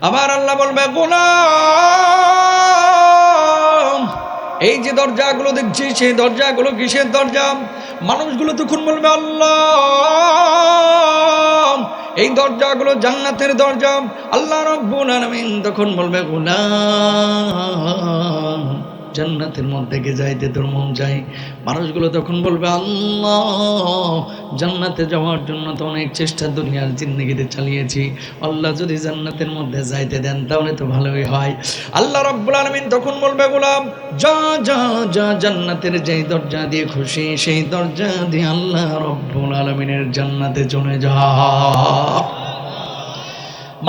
আবার আল্লাহ বলবে, গোলাম, এই যে দরজাগুলো দেখছি, সেই দরজাগুলো কিসের দরজা? মানুষগুলো তখন বলবে, আল্লাহ, এই দরজাগুলো জান্নাতের দরজা। আল্লাহ রব্বুল আলামিন তখন বলবে, গোলাম জান্নাতের মধ্যে গে যাইতে তোর মন চাই মানুষগুলো তখন বলবে, আল্লাহ, জান্নাতে যাওয়ার জন্য তো অনেক চেষ্টা দুনিয়ার জিন্দগিতে চালিয়েছি। আল্লাহ যদি জান্নাতের মধ্যে যাইতে দেন, তাহলে তো ভালোই হয়। আল্লাহ রব্বুল আলমিন তখন বলবে, গোলাম, যা যা যা জান্নাতের যেই দরজা দিয়ে খুশি, সেই দরজা দিয়ে আল্লাহ রব্বুল আলমিনের জান্নাতে চলে যা।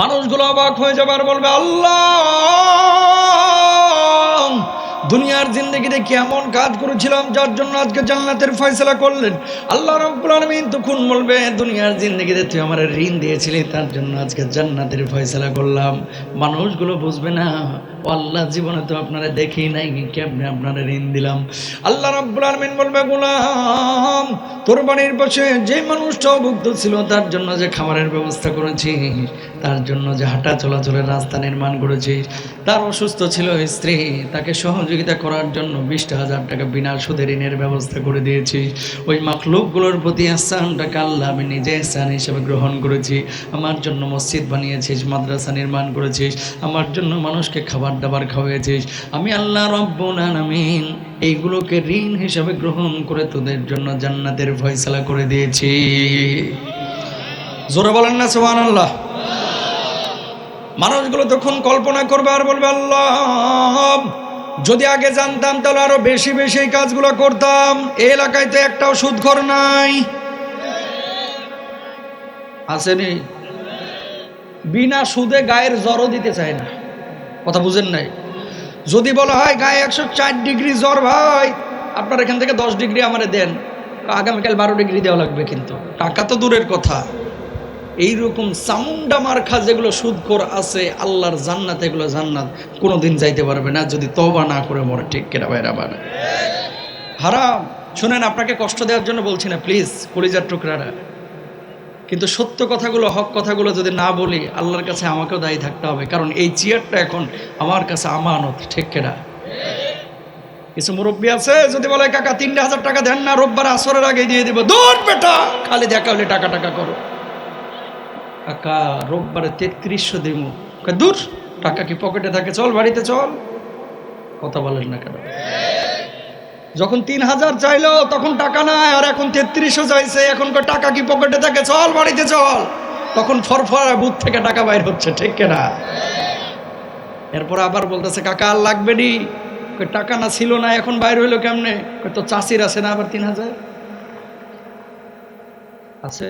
মানুষগুলো অবাক হয়ে যাবার বলবে, আল্লাহ দুনিয়ার জিন্দগিতে কেমন কাজ করেছিলাম, যার জন্য আজকে জান্নাতের ফয়সলা করলেন। আল্লাহ রব্বুল আলমিন তখন বলবে, দুনিয়ার জিন্দগিতে তুই আমার ঋণ দিয়েছিলি, তার জন্য আজকে জান্নাতের ফয়সলা করলাম। মানুষগুলো বুঝবে না, আল্লাহ জীবনে তো আপনারা দেখেই নাই, কেমনে আপনারা ঋণ দিলাম? আল্লাহ রব্বুল আলমিন বলবে, গোলাম, তোর বাড়ির পাশে যে মানুষটা অভুক্ত ছিল, তার জন্য যে খাবারের ব্যবস্থা করেছি তার জন্য যে হাঁটা চলাচলের রাস্তা নির্মাণ করেছি তার অসুস্থ ছিল স্ত্রী, তাকে সহযোগিতা করার জন্য বিশটা হাজার টাকা বিনা সুদে ঋণের ব্যবস্থা করে দিয়েছি। ওই মাখলুকগুলোর প্রতি আহসানটাকে আল্লাহ আমি নিজে আহসান হিসেবে গ্রহণ করেছি। আমার জন্য মসজিদ বানিয়েছিস, মাদ্রাসা নির্মাণ করেছিস, আমার জন্য মানুষকে খাবার দাবার খাওয়াইছিস। আমি আল্লাহ রব্বুল এইগুলোকে ঋণ হিসাবে গ্রহণ করে তোদের জন্য জান্নাতের ফয়সালা করে দিয়েছি। জোরে বলেন না সোহান আল্লাহ মানুষগুলো তখন কল্পনা করবে আর বলবে, আল্লাহ যদি আগে জানতাম, তাহলে আরও বেশি বেশি এই কাজগুলো করতাম। এই এলাকায় তো একটাও সুদখর নাই। আসেনি? বিনা সুদে গায়ের জ্বরও দিতে চায় না। কথা বুঝেন নাই? যদি বলা হয়, গায়ে একশো চার ডিগ্রি জ্বর ভাই, আপনার এখান থেকে দশ ডিগ্রি আমারে দেন। আগামীকাল বারো ডিগ্রি দেওয়া লাগবে কিন্তু। টাকা তো দূরের কথা। এইরকম চামুন্ডা মার্খা যেগুলো সুদখোর আছে, আল্লাহর জান্নাত, এগুলো জান্নাত, কোনোদিন যাইতে পারবে না যদি তবা না করে মরে। ঠিক কেনা বাইরা বানা হারাম। শুনেন, আপনাকে কষ্ট দেওয়ার জন্য বলছি না প্লিজ কলিজার টুকরারা। কিন্তু সত্য কথাগুলো, হক কথাগুলো যদি না বলি, আল্লাহর কাছে আমাকেও দায়ী থাকতে হবে। কারণ এই চেয়ারটা এখন আমার কাছে আমানত, ঠিক কেনা? কিছু মুরব্বী আছে, যদি বলে, কাকা, তিনটা হাজার টাকা দেন না, রোববার আসরের আগে দিয়ে দেবো। দূর বেটা! খালি দেখা হলে টাকা টাকা করো। কাকা রোববারে তেত্রিশশো দিব দূর, টাকা কি পকেটে থাকে? চল বাড়িতে, চল। কথা বলেন না কেন? যখন তিন হাজার চাইলো, তখন টাকা নাই, আর এখন তেত্রিশশো চাইছে। এখন টাকা কি পকেটে থাকে? চল বাড়িতে, চল। তখন ফরফরা বুথ থেকে টাকা বাইর হচ্ছে, ঠিক কেনা? এরপর আবার বলতেছে, কাকা, আর লাগবে নি? টাকা না ছিল না, এখন বাইর হইল কেমনে? তো চাষির আছে না আবার তিন হাজার? আছে।